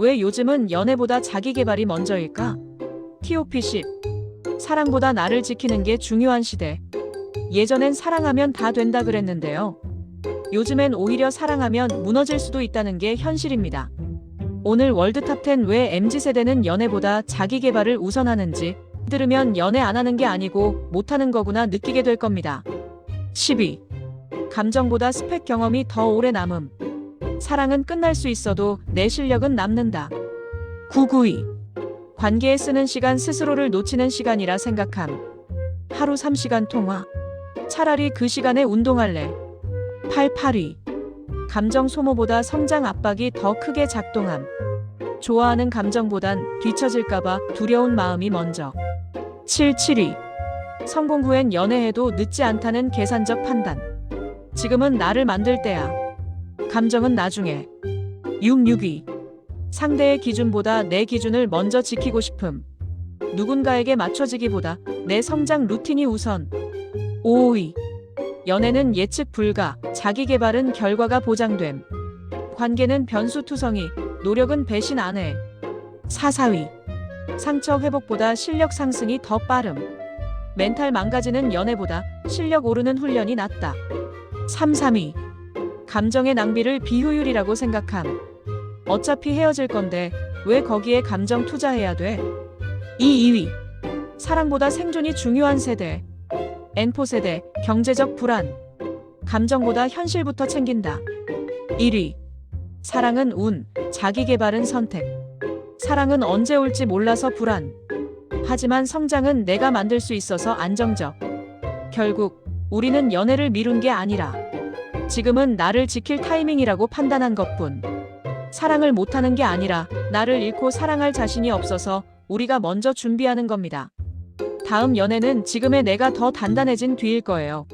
왜 요즘은 연애보다 자기 개발이 먼저일까? TOP10 사랑보다 나를 지키는 게 중요한 시대. 예전엔 사랑하면 다 된다 그랬는데요. 요즘엔 오히려 사랑하면 무너질 수도 있다는 게 현실입니다. 오늘 월드탑 10 왜 MZ세대는 연애보다 자기 개발을 우선하는지 들으면 연애 안 하는 게 아니고 못하는 거구나 느끼게 될 겁니다. 12. 감정보다 스펙 경험이 더 오래 남음. 사랑은 끝날 수 있어도 내 실력은 남는다. 992. 관계에 쓰는 시간 스스로를 놓치는 시간이라 생각함. 하루 3시간 통화. 차라리 그 시간에 운동할래. 882. 감정 소모보다 성장 압박이 더 크게 작동함. 좋아하는 감정보단 뒤처질까봐 두려운 마음이 먼저. 772. 성공 후엔 연애해도 늦지 않다는 계산적 판단. 지금은 나를 만들 때야. 감정은 나중에. 662. 상대의 기준보다 내 기준을 먼저 지키고 싶음. 누군가에게 맞춰지기보다 내 성장 루틴이 우선. 552. 연애는 예측 불가, 자기 개발은 결과가 보장됨. 관계는 변수 투성이, 노력은 배신 안 해. 442. 상처 회복보다 실력 상승이 더 빠름. 멘탈 망가지는 연애보다 실력 오르는 훈련이 낫다. 332. 감정의 낭비를 비효율이라고 생각함. 어차피 헤어질 건데 왜 거기에 감정 투자해야 돼? 2. 2위. 사랑보다 생존이 중요한 세대. N포 세대, 경제적 불안. 감정보다 현실부터 챙긴다. 1위. 사랑은 운, 자기 개발은 선택. 사랑은 언제 올지 몰라서 불안. 하지만 성장은 내가 만들 수 있어서 안정적. 결국 우리는 연애를 미룬 게 아니라 지금은 나를 지킬 타이밍이라고 판단한 것뿐. 사랑을 못하는 게 아니라 나를 잃고 사랑할 자신이 없어서 우리가 먼저 준비하는 겁니다. 다음 연애는 지금의 내가 더 단단해진 뒤일 거예요.